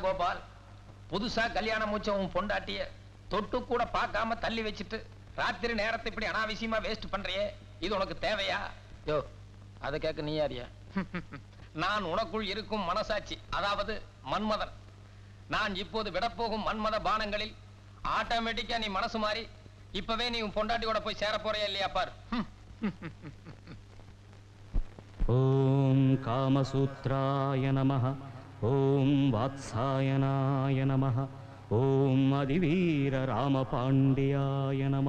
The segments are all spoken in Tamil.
கோபால் புதுசா கல்யாணம் முடிச்ச உன் பொண்டாட்டிய தொட்டு கூட பார்க்காம தள்ளி வச்சுட்டு ராத்திரி நேரத்தை இப்படி அனாவசியமா வேஸ்ட் பண்றியே? இது உனக்கு தேவையா? யோ அதை கேட்க நீ யாரியா நான் உனக்குள் இருக்கும் மனசாட்சி அதாவது மன்மதன். நான் இப்போது விடப்போகும் மன்மத பானங்களில் ஆட்டோமேட்டிக்கா நீ மனசு மாறி இப்பவே நீ உன் பொண்டாட்டியோட போய் சேர போறியா இல்லையா பார்? ஓம் காமசூத்ராய நமஹ. ఓం వాత్సాయనాయ నమ ఓం అదివీర రామపాండ్యాయ నమ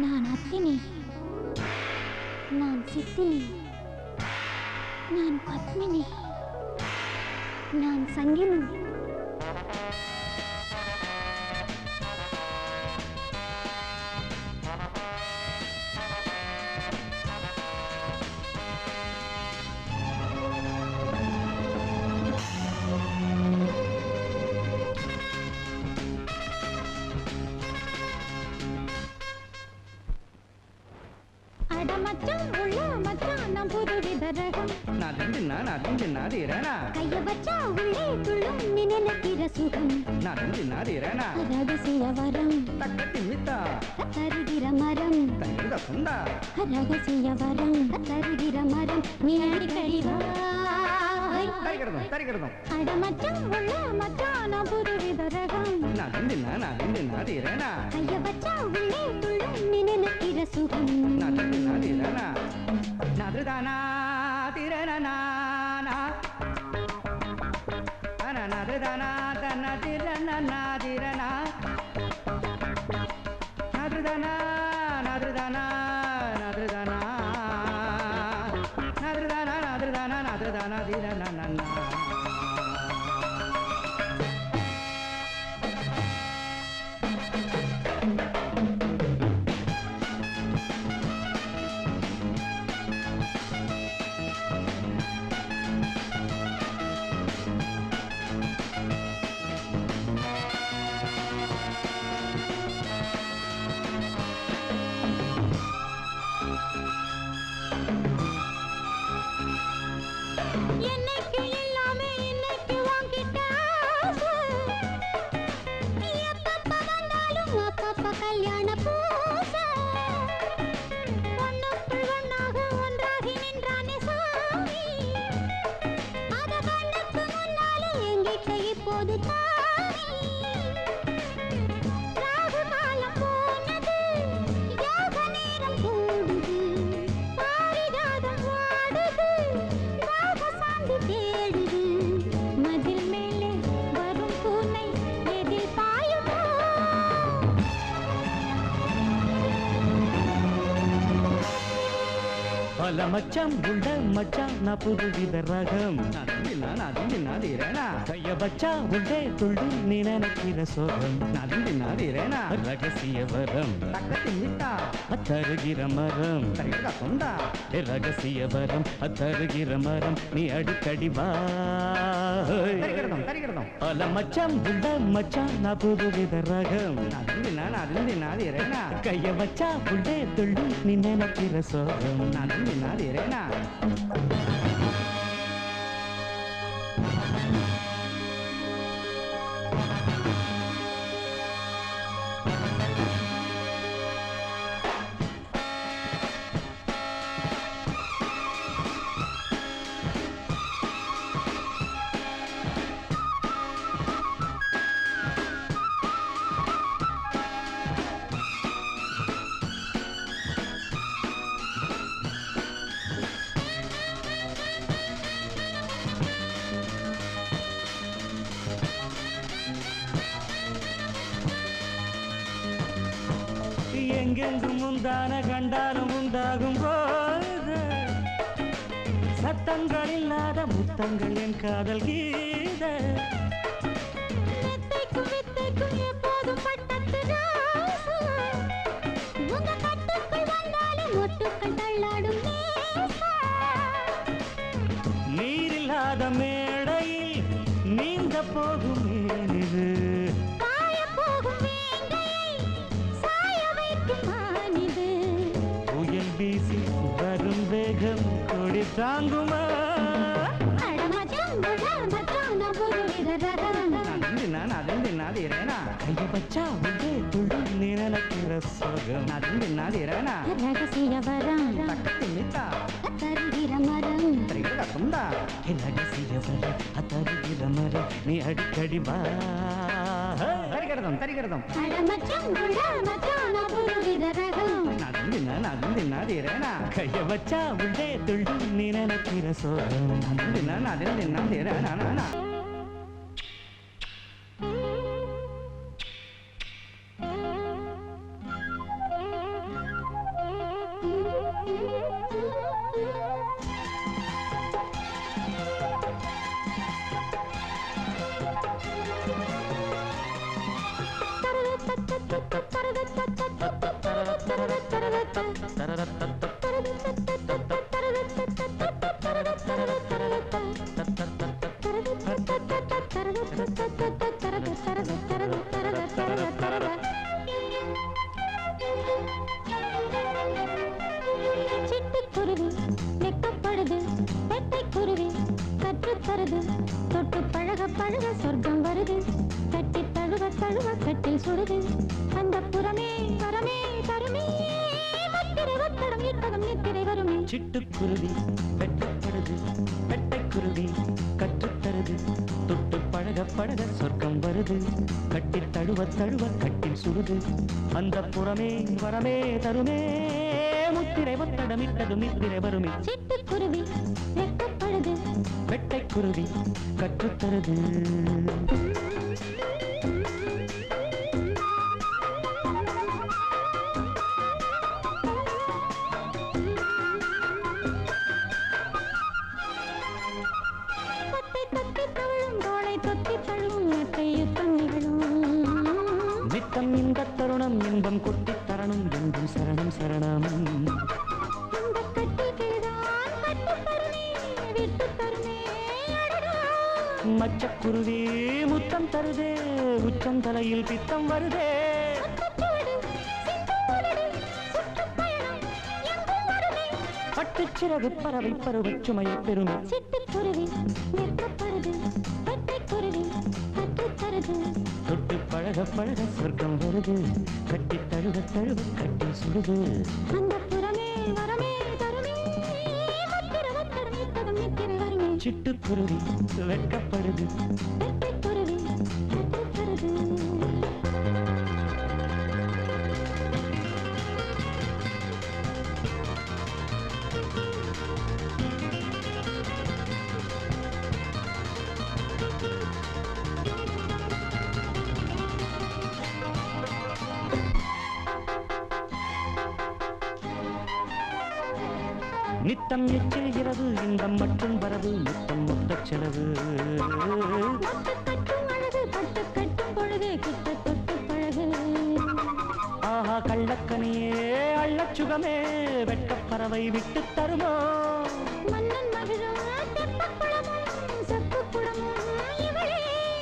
நான் அத்தினி நான் சித்தினி நான் பத்மினி நான் சங்கினி நான் புது விதரகம். நதிஞ்சின்னா நதிஞ்சின்னா தீரனா கைய வச்சா உள்ளே துள்ளும் நினைக்கிற சுகம். நதிஞ்சின்னா தீரனா ரகசிய வரம். தக்கத்தி மித்தா தருகிற மரம். தங்கிருத சுந்தா ரகசிய வரம். தருகிற மரம். நீ அடிக்கடி வா. தரிக்கிறதும் தரிக்கிறதும் அட மச்சான் உள்ள மச்சான் நான் புது விதரகம். நதிஞ்சின்னா நதிஞ்சின்னா தீரனா கைய வச்சா உள்ளே துள்ளும் நீ நினைக்கிற சுகம். நதிஞ்சின்னா தீரனா நதுதானா தீரனா நதுதானா தன தீரனா? தீரனா இப்போது தான் பல மச்சான் உள்ள மச்சான் நான் புது வித ரகம். கைய வச்சா உள்ளே துள்ளும் நீ நினைக்கிற சோகம். ரகசிய வரம். தக்கத்தி மித்தா தருகிற மரம் ரகசிய வரம் தருகிற மரம் நீ அடிக்கடி வா. தரிக்கிறதும் தரிக்கிறதும் பல மச்சான் உள்ள மச்சான் நான் புது வித ரகம். நதிஞ்சின்னா நதிஞ்சின்னா தீரனா கைய வச்சா உள்ளே துள்ளும் நீ நினைக்கிற சோகம். நதிஞ்சின்னா தீரனா எங்கெங்கும் கண்டாலும் உண்டாகும் போது சத்தங்கள் இல்லாத முத்தங்கள் என் காதல் கீதை. மரம் திரிகிடதம் தா என் அடிசிய வர அத்தருகிற மர நீ அடிக்கடி வா தரிகிடதம் தரிகிடதம் அட மச்சான் குண்டா மச்சான் நான் புதுவித ரகம் நான் தின்னான் அது தின்னாதீரேனா கைய வச்சா உள்ளே துள்ளும் நீ நினைக்கிற சுகம் நான் தின்னான் அது தின்னாதீரேனா நானா. கட்டில் சுடுது அந்த புறமே வரமே தருமே முத்திரை ஒத்தடம் இட்டகம் நித்திரை வருமே. சிட்டுக்குருவி வெட்டப்படுது. வெட்டைக்குருவி கற்றுத்தருது. தொட்டு பழக பழக சொர்க்கம் வருது. கட்டி தழுவ தழுவ கட்டில் சுடுது அந்த புறமே வரமே தருமே. முத்திரை ஒத்தடமிட்டதும் நித்திரை வருமே. சிட்டுக்குருவி வெக்கப்படுது வெட்டைக்குருவி கற்றுத்தருது. மச்சக்குருவி முத்தம் தருதே உச்சம் தலையில் பித்தம் வருதே. பட்டுச்சிறகு பறவை பருவ சுமையை பெருமை சிட்டுக்குருவி நிற்கப்படுது பெட்டைக்குருவி கற்றுத்தருது தொட்டு பழக பழக சொர்க்கம் வருது. கட்டி தழுவ தழுவ கட்டி சுடுது அந்த புறமே வரமே சிட்டுக்குருவி வெட்கப்படுது. பெட்டைக்குருவி நித்தம் எச்சில் இரவு இன்பம் மட்டும் வரவு நித்தம் மொத்த செலவு. ஆஹா கள்ளக்கனியே அள்ளச் சுகமே வெட்கப் பறவை விட்டு தருமோ? மன்னன் மகிழும்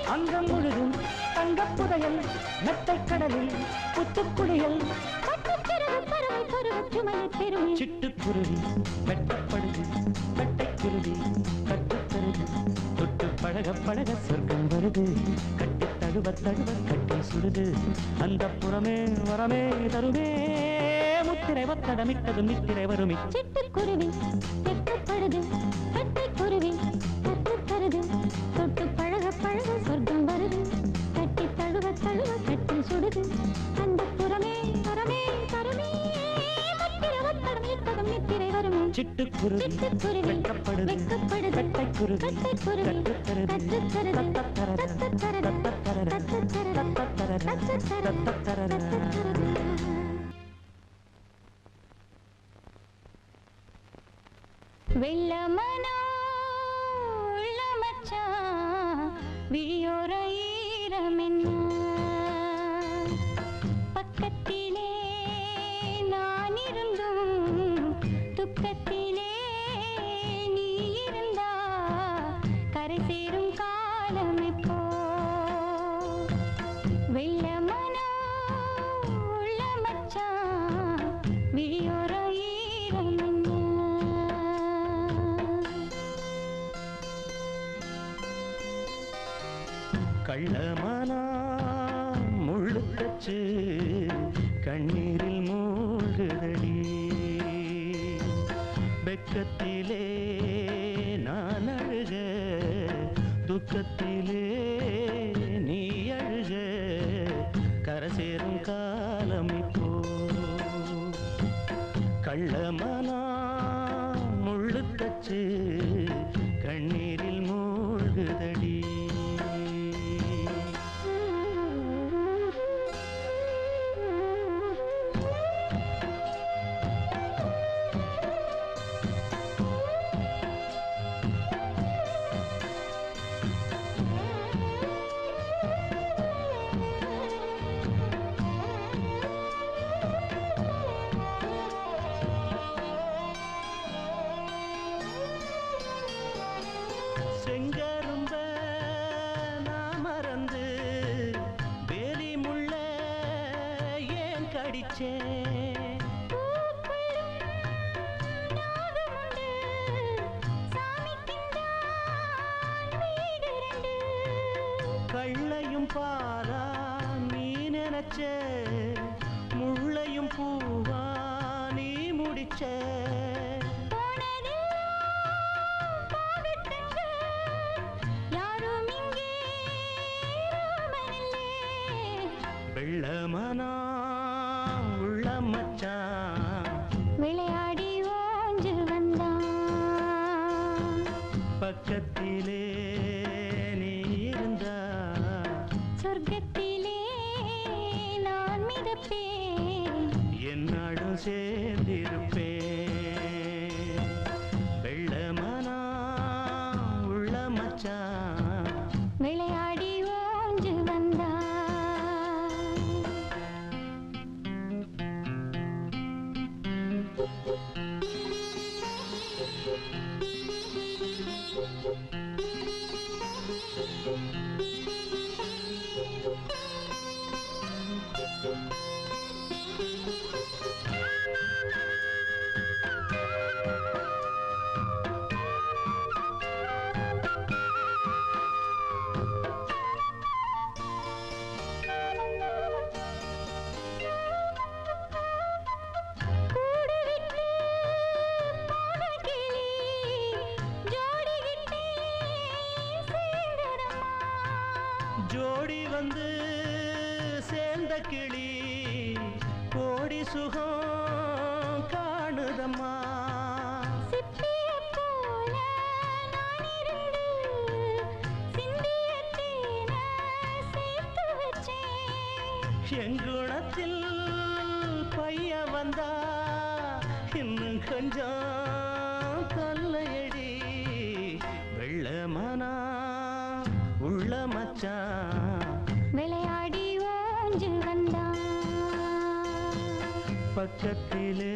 அங்கம் முழுதும் தங்கப் புதையல் மெத்தைக் கடலில் புத்துக்குடியல் பருவச் சுமையை பெருமே சிட்டுக்குருவி வெட்டப்படுது வெட்டைக்குருவி கட்டுத்தருது. தொட்டு பழக பழக சொர்க்கம் வருது. கட்டி தழுவ தழுவ கட்டி சுடுது அந்த புறமே வரமே தருமே. முத்திரை ஒத்தடமிட்டது நித்திரை வருமி. சிட்டுக்குருவி வெட்கப்படுது பெட்டைக்குருவி வெள்ளமனோ விழியோர ஈரமென்ன பக்கத்திலே கள்ளமானா முள்ளுக்கச்சு கண்ணீரில் மூழ்குதடி. வெக்கத்திலே நான் அழுக துக்கத்திலே நீ அழுக கரசேரும் காலம் இப்போ. கள்ளமனா ஏன் கடிச்சேன் கள்ளையும் பாலா நீ நினைச்ச முள்ளையும் பூவா நீ முடிச்ச. வெள்ளமனா உள்ள மச்சான். வச்சேன். எங்குணத்தில் பைய வந்தா இன்னும் கொஞ்சம் தொல்லையடி வெள்ளமனா உள்ள மச்சான் விளையாடி ஓஞ்சு வந்தான். பக்கத்திலே